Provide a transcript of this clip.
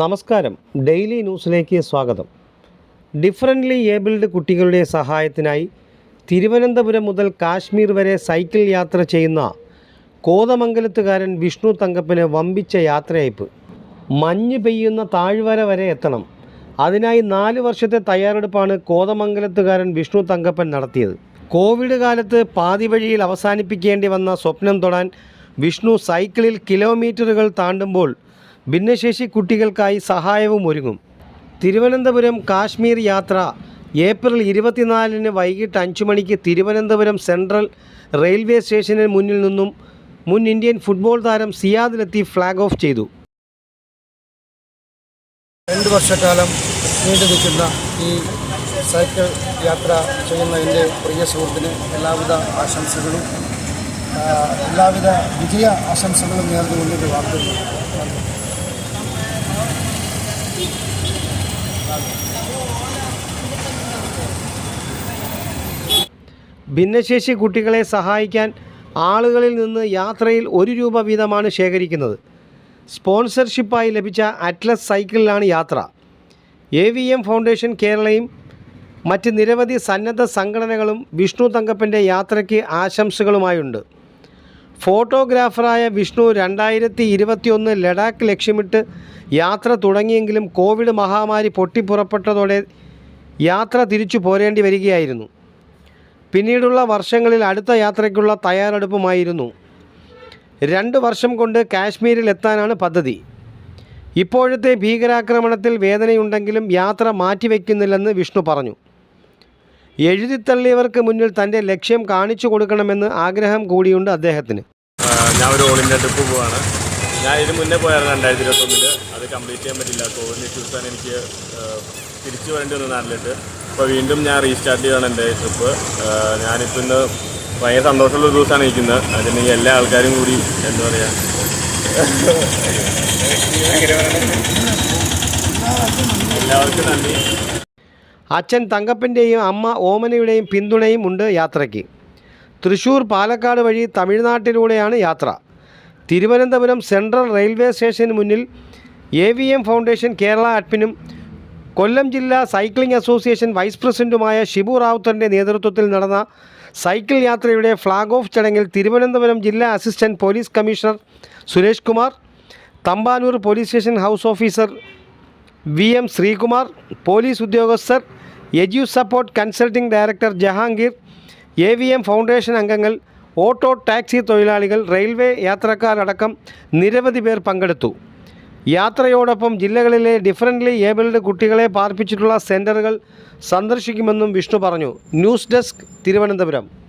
നമസ്കാരം. ഡെയിലി ന്യൂസിലേക്ക് സ്വാഗതം. ഡിഫറന്റ്ലി ഏബിൾഡ് കുട്ടികളുടെ സഹായത്തിനായി തിരുവനന്തപുരം മുതൽ കാശ്മീർ വരെ സൈക്കിൾ യാത്ര ചെയ്യുന്ന കോതമംഗലത്തുകാരൻ വിഷ്ണു തങ്കപ്പന് വമ്പിച്ച യാത്രയയപ്പ്. മഞ്ഞ് പെയ്യുന്ന താഴ്വര വരെ എത്തണം. അതിനായി നാല് വർഷത്തെ തയ്യാറെടുപ്പാണ് കോതമംഗലത്തുകാരൻ വിഷ്ണു തങ്കപ്പൻ നടത്തിയത്. കോവിഡ് കാലത്ത് പാതി വഴിയിൽ അവസാനിപ്പിക്കേണ്ടി വന്ന സ്വപ്നം തൊടാൻ വിഷ്ണു സൈക്കിളിൽ കിലോമീറ്ററുകൾ താണ്ടുമ്പോൾ ഭിന്നശേഷി കുട്ടികൾക്കായി സഹായവും ഒരുങ്ങും. തിരുവനന്തപുരം കാശ്മീർ യാത്ര ഏപ്രിൽ ഇരുപത്തിനാലിന് വൈകിട്ട് അഞ്ചു മണിക്ക് തിരുവനന്തപുരം സെൻട്രൽ റെയിൽവേ സ്റ്റേഷന് മുന്നിൽ നിന്നും മുൻ ഇന്ത്യൻ ഫുട്ബോൾ താരം സിയാദിലെത്തി ഫ്ലാഗ് ഓഫ് ചെയ്തു. രണ്ട് വർഷക്കാലം നീണ്ടു നിൽക്കുന്ന ഈ സൈക്കിൾ യാത്ര ചെയ്യുന്ന എന്റെ പ്രിയ സുഹൃത്തിന് എല്ലാവിധ ആശംസകളും എല്ലാവിധ വിജയ ആശംസകളും നേർന്നുകൊണ്ടൊരു വാർത്തകൾ ഭിന്നശേഷി കുട്ടികളെ സഹായിക്കാൻ ആളുകളിൽ നിന്ന് യാത്രയിൽ ഒരു രൂപ വീതമാണ് ശേഖരിക്കുന്നത്. സ്പോൺസർഷിപ്പായി ലഭിച്ച അറ്റ്ലസ് സൈക്കിളിലാണ് യാത്ര. എ വി എം ഫൗണ്ടേഷൻ കേരളയും മറ്റ് നിരവധി സന്നദ്ധ സംഘടനകളും വിഷ്ണു തങ്കപ്പന്റെ യാത്രയ്ക്ക് ആശംസകളുമായുണ്ട്. ഫോട്ടോഗ്രാഫറായ വിഷ്ണു രണ്ടായിരത്തി ഇരുപത്തിയൊന്ന് ലഡാക്ക് ലക്ഷ്യമിട്ട് യാത്ര തുടങ്ങിയെങ്കിലും കോവിഡ് മഹാമാരി പൊട്ടിപ്പുറപ്പെട്ടതോടെ യാത്ര തിരിച്ചു പോരേണ്ടി വരികയായിരുന്നു. പിന്നീടുള്ള വർഷങ്ങളിൽ അടുത്ത യാത്രയ്ക്കുള്ള തയ്യാറെടുപ്പുമായിരുന്നു. രണ്ട് വർഷം കൊണ്ട് കാശ്മീരിൽ എത്താനാണ് പദ്ധതി. ഇപ്പോഴത്തെ ഭീകരാക്രമണത്തിൽ വേദനയുണ്ടെങ്കിലും യാത്ര മാറ്റിവെക്കുന്നില്ലെന്ന് വിഷ്ണു പറഞ്ഞു. എഴുതിത്തള്ളിയവർക്ക് മുന്നിൽ തന്റെ ലക്ഷ്യം കാണിച്ചു കൊടുക്കണമെന്ന് ആഗ്രഹം കൂടിയുണ്ട് അദ്ദേഹത്തിന്. ഞാൻ ഒരു ഓൾ പോവാണ്. ഞാൻ ഇതിന് മുന്നേ പോയായിരുന്നു രണ്ടായിരത്തി ഇരുപത്തൊന്നിൽ അത് കംപ്ലീറ്റ് ചെയ്യാൻ പറ്റില്ല. കോവിഡ് ഇഷ്യൂസാണ് എനിക്ക് തിരിച്ചു വരേണ്ടി വന്നു നാട്ടിലിട്ട് അപ്പോൾ വീണ്ടും ഞാൻ റീസ്റ്റാർട്ട് ചെയ്യണം എന്റെ ട്രിപ്പ് ഞാനിപ്പോൾ ഇന്ന് ഭയങ്കര സന്തോഷമുള്ള ഒരു ദിവസമാണ് ഇരിക്കുന്നത്. അതിന് എല്ലാ ആൾക്കാരും കൂടി എന്താ പറയുക എല്ലാവർക്കും നന്ദി. അച്ഛൻ തങ്കപ്പന്റെയും അമ്മ ഓമനയുടെയും പിന്തുണയും ഉണ്ട് യാത്രയ്ക്ക്. തൃശ്ശൂർ പാലക്കാട് വഴി തമിഴ്നാട്ടിലൂടെയാണ് യാത്ര. തിരുവനന്തപുരം സെൻട്രൽ റെയിൽവേ സ്റ്റേഷന് മുന്നിൽ A V M foundation Kerala അഡ്മിനും Kollam ജില്ലാ സൈക്ലിംഗ് അസോസിയേഷൻ വൈസ് പ്രസിഡന്റുമായ ഷിബു റാവുത്തറിന്റെ നേതൃത്വത്തിൽ നടന്ന സൈക്കിൾ യാത്രയുടെ ഫ്ലാഗ് ഓഫ് ചടങ്ങിൽ തിരുവനന്തപുരം ജില്ലാ assistant police commissioner Suresh Kumar Thampanoor police station house officer V M Sreekumar police ഉദ്യോഗസ്ഥർ edu support consulting director Jahangir A V M foundation അംഗങ്ങൾ auto taxi തൊഴിലാളികൾ railway യാത്രക്കാരടക്കം നിരവധി പേർ പങ്കെടുത്തു. യാത്രയോടൊപ്പം ജില്ലകളിലെ ഡിഫറന്റ്ലി ഏബിൾഡ് കുട്ടികളെ പാർപ്പിച്ചിട്ടുള്ള സെന്ററുകൾ സന്ദർശിക്കുമെന്നും വിഷ്ണു പറഞ്ഞു. News desk Thiruvananthapuram.